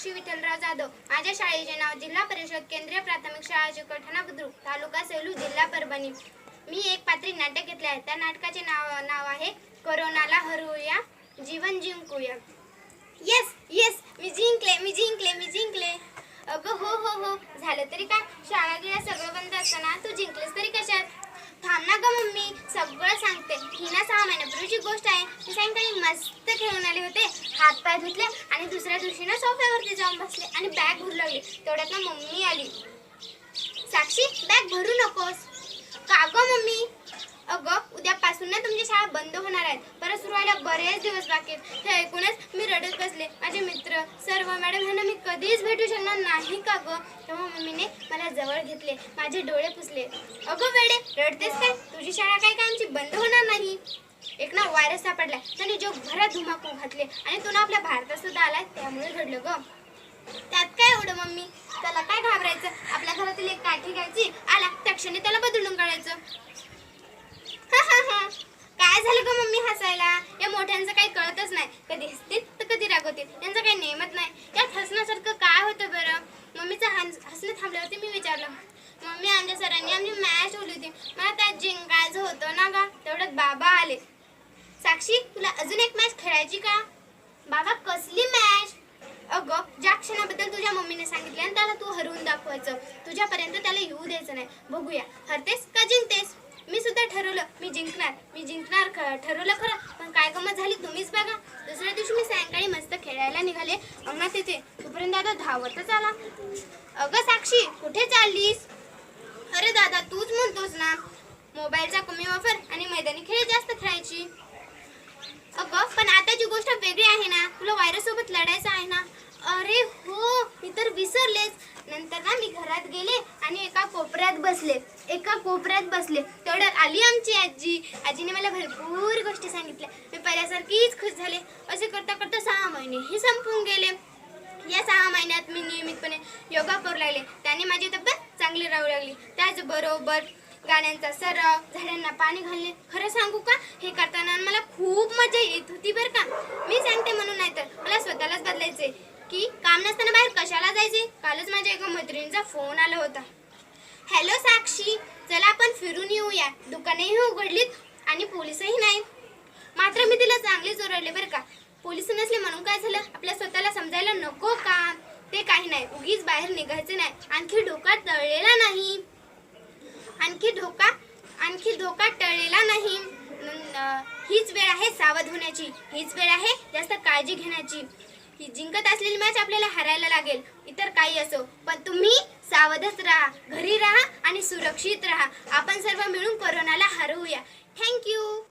साक्षी विठ्ठलराव जाधव. माझ्या शाळेचे नाव जिल्हा परिषद केंद्रीय प्राथमिक शाळा चिकलठाणा बुद्रुक तालुका सेलू जिल्हा परभणी. मी एक पात्री नाटक घेतले आहे. त्या नाटकाचे नाव नाव आहे करोनाला हरवूया जीवन जिंकूया. येस येस मी जिंकले मी जिंकले मी जिंकले. अगं हो हो हो. झालं तरी काय? शाळा गेल्या सगळं बंद असताना तू जिंकलेस तरी कशात थांब ना ग मम्मी सगळं सांगते ही ना सहा महिन्यापूर्वीची गोष्ट आहे. मी सायंकाळी मस्त खेळून आले होते. हात पाय धुतले आणि दुसऱ्या दिवशी ना सोफ्यावरती जाऊन बसले आणि बॅग भरू लागली. तेवढ्यात ना मम्मी आली. साक्षी बॅग भरू नकोस. का गं मम्मी? अगं उद्यापासून ना तुमची शाळा बंद होणार आहेत. परत सुरू व्हायला बरेच दिवस बाकी आहेत. हे ऐकूनच मी रडत बसले. माझे मित्र सर्व मॅडम ह्यांना मी कधीच भेटू शकणार नाही का गं? तेव्हा मम्मीने मला जवळ घेतले. माझे डोळे पुसले. अगं वेडे रडतेस काय? तुझी शाळा काय काय आमची बंद होणार नाही? एक ना व्हायरस सापडला. त्याने जगभरात धुमाकूळ घातले आणि तो ना आपल्या भारतात सुद्धा आलाय त्यामुळे घडलं ग. त्यात काय एवढं मम्मी? त्याला काय घाबरायचं? आपल्या घरातील एक काठी घ्यायची आला त्या क्षणी त्याला बदलून काढायचं. काय झालं ग मम्मी हसायला? या मोठ्यांचं काही कळतच नाही. कधी हसतील तर कधी रागवतील. यांचं काही नेमत नाही. यात हसण्यासारखं काय होतं बरं? मम्मीचं हस हसणं थांबल्यावरती मी विचारलं. मम्मी आमच्या सरांनी आमची मॅच ठेवली होती. मला त्यात जिंकायचं होतं ना गा? तेवढ्यात बाबा आले. साक्षी तुला अजून एक मॅच खेळायची का? बाबा कसली मॅच अगं ज्या क्षणाबद्दल तुझ्या मम्मीने सांगितले आणि त्याला तू हरवून दाखवायचं तुझ्यापर्यंत त्याला येऊ द्यायचं नाही. बघूया. हरतेस का जिंकतेस? मी सुद्धा ठरवलं. मी जिंकणार. मी जिंकणार ठरवलं खरं. पण काय गमत झाली तुम्हीच बघा. दुसऱ्या दिवशी मी सायंकाळी मस्त खेळायला निघाले. अंगणात येते. तोपर्यंत दादा धावतच आला. अगं साक्षी कुठे चाललीस? अरे दादा तूच म्हणतोस ना. मोबाईलचा कमी वापर आणि मैदानी खेळ जास्त खेळायची अगं पण आताची गोष्ट वेगळी आहे ना तुला व्हायरस सोबत लढायचं आहे ना? अरे हो मी तर विसरलेच. नंतर ना मी घरात गेले आणि एका कोपऱ्यात बसले. एका कोपऱ्यात बसले. तेवढ्यात आली आमची आजी. आजीने मला भरपूर गोष्टी सांगितल्या. मी पहिल्यासारखीच खुश झाले. असे करता करता सहा महिने हे संपून गेले. या सहा महिन्यात मी नियमितपणे योगा करू लागले. त्याने माझी तब्येत चांगली राहू लागली. त्याचबरोबर गाण्यांचा सराव झाडांना पाणी घालणे. खरं सांगू का? हे करताना मला खूप मजा येत होती बरं का? मी सांगते म्हणून नाही तर मला स्वतःलाच बदलायचे की काम नसताना बाहेर कशाला जायचे? कालच माझ्या एका मैत्रिणीचा फोन आला होता. हॅलो साक्षी. चला आपण फिरून येऊया. दुकानेही उघडलीत आणि पोलिसही नाही मात्र मी तिला चांगलीच ओरडले बरं का. पोलीस नसले म्हणून काय झालं? आपल्या स्वतःला समजायला नको का? ते काही नाही. उगीच बाहेर निघायचं नाही. आणखी धोका तळलेला नाही. आणखी धोका आणखी धोका टळलेला नाही. हीच वेळ आहे सावध होण्याची. हीच वेळ आहे जास्त काळजी घेण्याची. ही जिंकत असलेली मॅच आपल्याला हरायला लागेल. इतर काही असो. पण तुम्ही सावधच राहा. घरी राहा आणि सुरक्षित राहा. आपण सर्व मिळून कोरोनाला हरवूया. थँक्यू